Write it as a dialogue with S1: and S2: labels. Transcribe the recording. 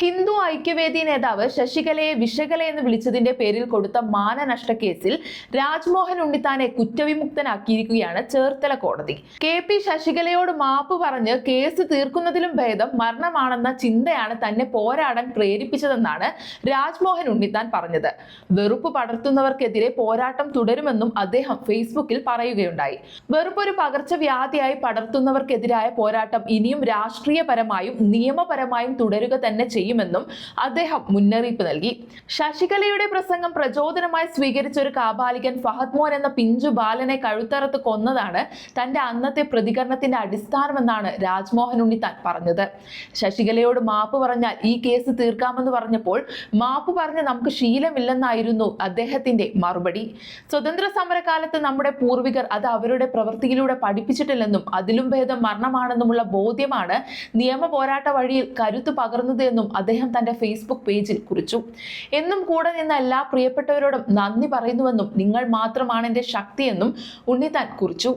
S1: ഹിന്ദു ഐക്യവേദി നേതാവ് ശശികലയെ വിശകല എന്ന് വിളിച്ചതിന്റെ പേരിൽ കൊടുത്ത മാനനഷ്ട കേസിൽ രാജ്മോഹൻ ഉണ്ണിത്താനെ കുറ്റവിമുക്തനാക്കിയിരിക്കുകയാണ് ചേർത്തല കോടതി. കെ പി ശശികലയോട് മാപ്പ് പറഞ്ഞ് കേസ് തീർക്കുന്നതിലും ഭേദം മരണമാണെന്ന ചിന്തയാണ് തന്നെ പോരാടാൻ പ്രേരിപ്പിച്ചതെന്നാണ് രാജ്മോഹൻ ഉണ്ണിത്താൻ പറഞ്ഞത്. വെറുപ്പ് പടർത്തുന്നവർക്കെതിരെ പോരാട്ടം തുടരുമെന്നും അദ്ദേഹം ഫേസ്ബുക്കിൽ പറയുകയുണ്ടായി. വെറുപ്പൊരു പകർച്ചവ്യാധിയായി പടർത്തുന്നവർക്കെതിരായ പോരാട്ടം ഇനിയും രാഷ്ട്രീയപരമായും നിയമപരമായും തുടരുക തന്നെ ചെയ്യുമെന്നും അദ്ദേഹം മുന്നറിയിപ്പ് നൽകി. ശശികലയുടെ പ്രസംഗം പ്രചോദനമായി സ്വീകരിച്ച ഒരു കാബാലികൻ ഫഹദ് മോൻ എന്ന പിഞ്ചു ബാലനെ കഴുത്തറത്ത് കൊന്നതാണ് തന്റെ അന്നത്തെ പ്രതികരണത്തിന്റെ അടിസ്ഥാനമെന്നാണ് രാജ്മോഹൻ ഉണ്ണിത്താൻ പറഞ്ഞത്. ശശികലയോട് മാപ്പ് പറഞ്ഞാൽ ഈ കേസ് തീർക്കാമെന്ന് പറഞ്ഞപ്പോൾ മാപ്പ് പറഞ്ഞ് നമുക്ക് ശീലമില്ലെന്നായിരുന്നു അദ്ദേഹത്തിന്റെ മറുപടി. സ്വതന്ത്ര സമരകാലത്ത് നമ്മുടെ പൂർവികർ അത് അവരുടെ പ്രവൃത്തിയിലൂടെ പഠിപ്പിച്ചിട്ടില്ലെന്നും അതിലും ഭേദം മരണമാണെന്നുമുള്ള ബോധ്യമാണ് നിയമ പോരാട്ട വഴിയിൽ കരുത്ത് പകർന്നത് എന്നും അദ്ദേഹം തന്റെ ഫേസ്ബുക്ക് പേജിൽ കുറിച്ചു. എന്നും കൂടെ നിന്ന എല്ലാ പ്രിയപ്പെട്ടവരോടും നന്ദി പറയുന്നുവെന്നും നിങ്ങൾ മാത്രമാണ് എന്റെ ശക്തിയെന്നും ഉണ്ണിത്താൻ കുറിച്ചു.